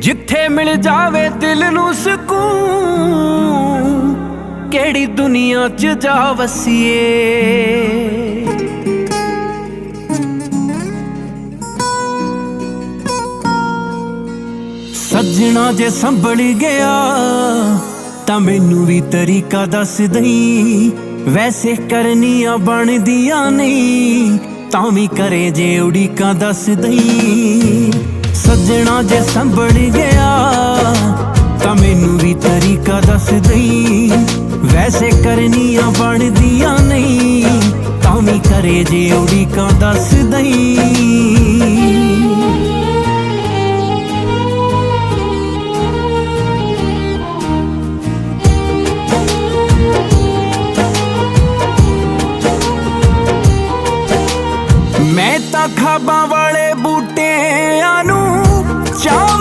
ਜਿੱਥੇ ਮਿਲ ਜਾਵੇ ਦਿਲ ਨੂੰ ਸਕੂਨ, ਕਿਹੜੀ ਦੁਨੀਆ 'ਚ ਜਾ ਵਸੀਏ? ਸੱਜਣਾ ਜੇ ਸੰਭਲ ਗਿਆ, ਤਾਂ ਮੈਨੂੰ ਵੀ ਤਰੀਕਾ ਦੱਸ ਦਈ। ਵੈਸੇ ਕਰਨੀਆਂ ਬਣਦੀਆਂ ਨਹੀਂ ਤਾਂ ਵੀ ਕਰੇ ਜੇ ਉਡੀਕਾਂ ਦੱਸ ਦਈ। ਸੱਜਣਾ ਜੇ ਸੰਭਲ ਗਿਆ, ਤਾਂ ਮੈਨੂੰ ਵੀ ਤਰੀਕਾ ਦੱਸ ਦਈ। ਵੈਸੇ ਕਰਨੀਆਂ ਬਣਦੀਆਂ ਨਹੀਂ, ਤਾਂ ਵੀ ਕਰੇ ਜੇ ਉਡੀਕਾਂ ਦੱਸ ਦਈ। ਮੈਂ ਤਾਂ ਖਾਬਾਂ ਵਾਲੇ